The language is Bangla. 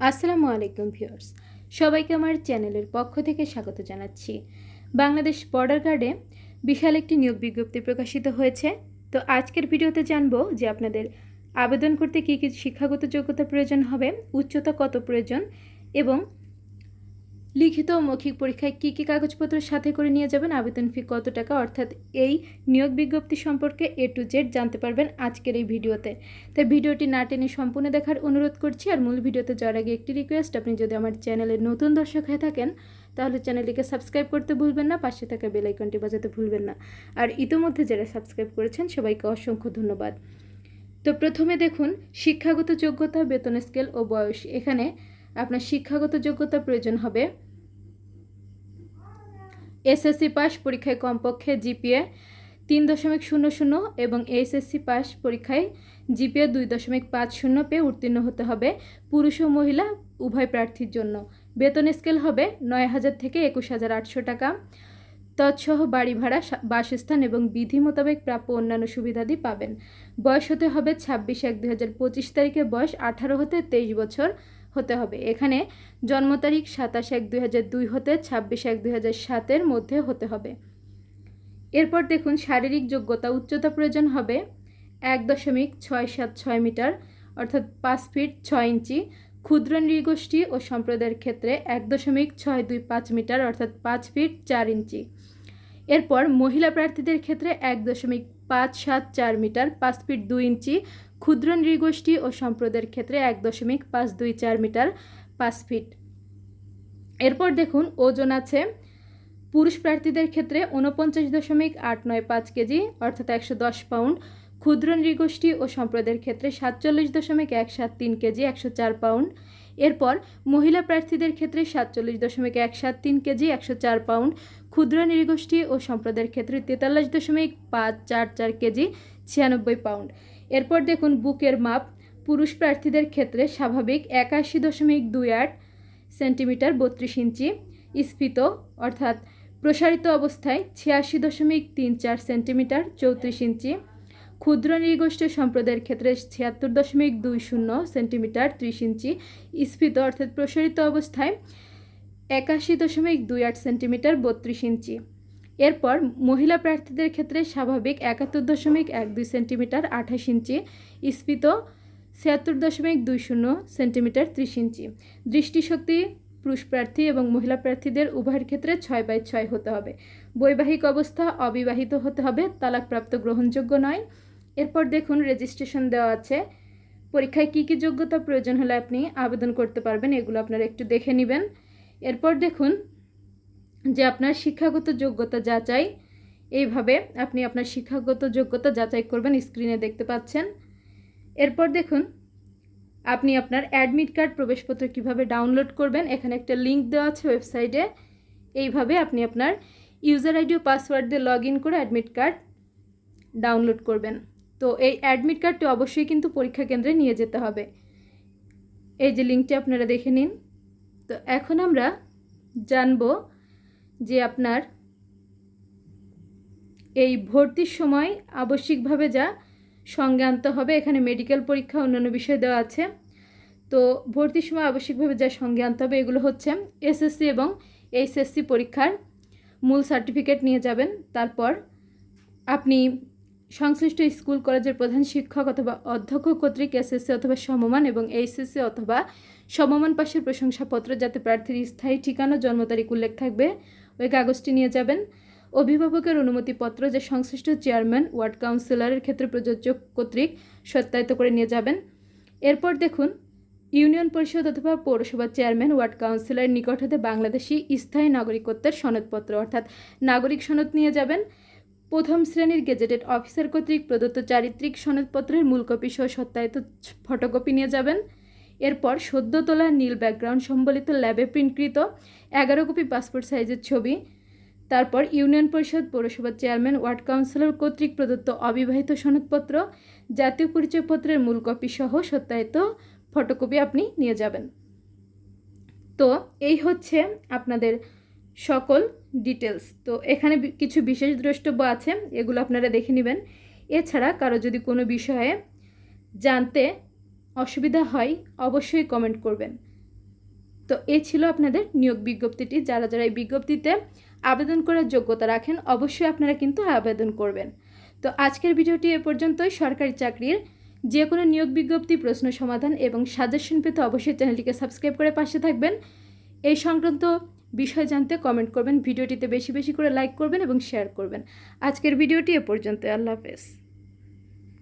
আসসালামু আলাইকুম ভিউয়ার্স। সবাইকে আমার চ্যানেলের পক্ষ থেকে স্বাগত জানাচ্ছি। বাংলাদেশ বর্ডার গার্ডে বিশাল একটি নিয়োগ বিজ্ঞপ্তি প্রকাশিত হয়েছে। তো আজকের ভিডিওতে জানব যে আপনাদের আবেদন করতে কী কী শিক্ষাগত যোগ্যতা প্রয়োজন হবে, উচ্চতা কত প্রয়োজন এবং লিখিত ও মৌখিক পরীক্ষায় কী কী কাগজপত্র সাথে করে নিয়ে যাবেন? আবেদন ফি কত টাকা? অর্থাৎ এই নিয়োগ বিজ্ঞপ্তি সম্পর্কে এ টু জেড জানতে পারবেন আজকের এই ভিডিওতে। তাই ভিডিওটি না টেনে সম্পূর্ণ দেখার অনুরোধ করছি। আর মূল ভিডিওতে যাওয়ার আগে একটি রিকোয়েস্ট আপনি যদি আমার চ্যানেলের নতুন দর্শক হয়ে থাকেন, তাহলে চ্যানেলটিকে সাবস্ক্রাইব করতে ভুলবেন না, পাশে থাকা বেল আইকনটি বাজাতে ভুলবেন না। আর ইতোমধ্যে যারা সাবস্ক্রাইব করেছেন, সবাইকে অসংখ্য ধন্যবাদ। তো প্রথমে দেখুন, শিক্ষাগত যোগ্যতা, বেতন স্কেল ও বয়স। এখানে আপনার শিক্ষাগত যোগ্যতা প্রয়োজন হবে এসএসসি পাস পরীক্ষায় কমপক্ষে জিপিএ তিন দশমিক শূন্য শূন্য এবং এইচএসসি পাস পরীক্ষায় জিপিএ দুই দশমিক পাঁচ শূন্য পেয়ে উত্তীর্ণ হতে হবে পুরুষ ও মহিলা উভয় প্রার্থীর জন্য। বেতন স্কেল হবে নয় হাজার থেকে একুশ হাজার আটশো টাকা। তৎসহ বাড়ি ভাড়া বাসস্থান এবং বিধি মোতাবেক প্রাপ্য অন্যান্য সুবিধাদি পাবেন। বয়স হতে হবে ছাব্বিশ এক দুই হাজার পঁচিশ তারিখে বয়স আঠারো হতে তেইশ বছর। হতে হবে। এখানে জন্ম তারিখ সাতাশ এক দুই হাজার দুই হতে ছাব্বিশ এক দুই হাজার সাতের মধ্যে হতে হবে। এরপর দেখুন শারীরিক যোগ্যতা, উচ্চতা প্রয়োজন হবে এক দশমিক ছয় সাত ছয় মিটার, অর্থাৎ পাঁচ ফিট ছয় ইঞ্চি। ক্ষুদ্র নৃগোষ্ঠী ও সম্প্রদায়ের ক্ষেত্রে এক দশমিক ছয় দুই পাঁচ মিটার, অর্থাৎ পাঁচ ফিট চার ইঞ্চি। এরপর মহিলা প্রার্থীদের ক্ষেত্রে এক দশমিক পাঁচ সাত চার মিটার, পাঁচ ফিট দুই ইঞ্চি। ক্ষুদ্র নৃগোষ্ঠী ও সম্প্রদায়ের ক্ষেত্রে এক দশমিক পাঁচ দুই চার মিটার, পাঁচ ফিট। এরপর দেখুন, ওজন আছে। পুরুষ প্রার্থীদের ক্ষেত্রে উনপঞ্চাশ দশমিক আট নয় পাঁচ কেজি, অর্থাৎ একশো দশ পাউন্ড। ক্ষুদ্র নৃগোষ্ঠী ও সম্প্রদায়ের ক্ষেত্রে সাতচল্লিশ দশমিক এক সাত তিন কেজি, একশো চার পাউন্ড। এরপর মহিলা প্রার্থীদের ক্ষেত্রে সাতচল্লিশ দশমিক এক সাত তিন কেজি, একশো চার পাউন্ড, ক্ষুদ্র নৃগোষ্ঠী ও সম্প্রদায়ের ক্ষেত্রে তেতাল্লিশ দশমিক পাঁচ চার চার কেজি, ছিয়ানব্বই পাউন্ড। এরপর দেখুন বুকের মাপ, পুরুষ প্রার্থীদের ক্ষেত্রে স্বাভাবিক একাশি দশমিক দুই আট সেন্টিমিটার বত্রিশ ইঞ্চি, স্ফীত, অর্থাৎ প্রসারিত অবস্থায় ছিয়াশি দশমিক তিন চার সেন্টিমিটার চৌত্রিশ ইঞ্চি ক্ষুদ্র নৃগোষ্ঠী সম্প্রদায়ের ক্ষেত্রে ছিয়াত্তর দশমিক দুই শূন্য সেন্টিমিটার ত্রিশ ইঞ্চি স্ফীত, অর্থাৎ প্রসারিত অবস্থায় একাশি দশমিক দুই আট সেন্টিমিটার বত্রিশ ইঞ্চি। এরপর মহিলা প্রার্থীদের ক্ষেত্রে স্বাভাবিক একাত্তর দশমিক এক দুই সেন্টিমিটার আঠাশ ইঞ্চি স্ফীত, ছিয়াত্তর দশমিক দুই শূন্য সেন্টিমিটার ত্রিশ ইঞ্চি। দৃষ্টিশক্তি, পুরুষ প্রার্থী এবং মহিলা প্রার্থীদের উভয়ের ক্ষেত্রে ছয় বাই ছয় হতে হবে। বৈবাহিক অবস্থা অবিবাহিত হতে হবে, তালাকপ্রাপ্ত গ্রহণযোগ্য নয়। এরপর দেখুন রেজিস্ট্রেশন দেওয়া আছে। পরীক্ষায় কী কী যোগ্যতা প্রয়োজন হলে আপনি আবেদন করতে পারবেন, এগুলো আপনারা একটু দেখে নেবেন। এরপর দেখুন যে আপনার শিক্ষাগত যোগ্যতা যাচাই। এইভাবে আপনি আপনার শিক্ষাগত যোগ্যতা যাচাই করবেন স্ক্রিনে দেখতে পাচ্ছেন। এরপর দেখুন, আপনি আপনার অ্যাডমিট কার্ড প্রবেশপত্র কীভাবে ডাউনলোড করবেন, এখানে একটা লিংক দেওয়া আছে ওয়েবসাইটে এইভাবে আপনি আপনার ইউজার আইডি ও পাসওয়ার্ড দিয়ে লগ ইন করে অ্যাডমিট কার্ড ডাউনলোড করবেন। তো এই অ্যাডমিট কার্ডটি অবশ্যই কিন্তু পরীক্ষা কেন্দ্রে নিয়ে যেতে হবে। এই যে লিঙ্কটি আপনারা দেখে নিন। তো এখন আমরা জানব যে আপনার এই ভর্তির সময় আবশ্যিকভাবে যা সঙ্গে আনতে হবে, এখানে মেডিকেল পরীক্ষা, অন্যান্য বিষয় দেওয়া আছে। তো ভর্তির সময় আবশ্যিকভাবে যা সঙ্গে আনতে হবে, এগুলো হচ্ছে এসএসসি এবং এইচএসসি পরীক্ষার মূল সার্টিফিকেট নিয়ে যাবেন। তারপর আপনি সংশ্লিষ্ট স্কুল, কলেজের প্রধান শিক্ষক অথবা অধ্যক্ষ কর্তৃক এসএসসি অথবা সমমান এবং এইচএসসি অথবা সমমান পাশের প্রশংসাপত্র যাতে প্রার্থীর স্থায়ী ঠিকানা জন্ম তারিখ উল্লেখ থাকবে, ওই কাগজটি নিয়ে যাবেন। অভিভাবকের অনুমতিপত্র যে সংশ্লিষ্ট চেয়ারম্যান, ওয়ার্ড কাউন্সিলরের ক্ষেত্রে প্রযোজ্য কর্তৃক সত্যায়িত করে নিয়ে যাবেন। এরপর দেখুন, ইউনিয়ন পরিষদ অথবা পৌরসভার চেয়ারম্যান, ওয়ার্ড কাউন্সিলরের নিকট হতে বাংলাদেশি স্থায়ী নাগরিকত্বের সনদপত্র অর্থাৎ নাগরিক সনদ নিয়ে যাবেন। প্রথম শ্রেণির গেজেটেড অফিসার কর্তৃক প্রদত্ত চারিত্রিক সনদপত্রের মূল কপি সহ সত্যায়িত ফটোকপি নিয়ে যাবেন। এরপর সদ্য তোলা নীল ব্যাকগ্রাউন্ড সম্বলিত ল্যাবে প্রিন্টকৃত এগারো কপি পাসপোর্ট সাইজের ছবি। তারপর ইউনিয়ন পরিষদ পৌরসভার চেয়ারম্যান, ওয়ার্ড কাউন্সিলর কর্তৃক প্রদত্ত অবিবাহিত সনদপত্র, জাতীয় পরিচয়পত্রের মূল কপি সহ সত্যায়িত ফটোকপি আপনি নিয়ে যাবেন। তো এই হচ্ছে আপনাদের সকল ডিটেলস তো এখানে কিছু বিশেষ দ্রষ্টব্য আছে, এগুলো আপনারা দেখে নেবেন। এছাড়া কারও যদি কোনো বিষয়ে জানতে অসুবিধা হয়, অবশ্যই কমেন্ট করবেন। তো এ ছিল আপনাদের নিয়োগ বিজ্ঞপ্তিটি। যারা যারা এই বিজ্ঞপ্তিতে আবেদন করার যোগ্যতা রাখেন, অবশ্যই আপনারা কিন্তু আবেদন করবেন। তো আজকের ভিডিওটি এ পর্যন্তই। সরকারি চাকরির যে কোনো নিয়োগ বিজ্ঞপ্তি, প্রশ্ন, সমাধান এবং সাজেশন পেতে অবশ্যই চ্যানেলটিকে সাবস্ক্রাইব করে পাশে থাকবেন। এই সংক্রান্ত বিষয় জানতে কমেন্ট করবেন। ভিডিওটিতে বেশি বেশি করে লাইক করবেন এবং শেয়ার করবেন। আজকের ভিডিওটি এ পর্যন্ত আল্লাহ হাফেজ।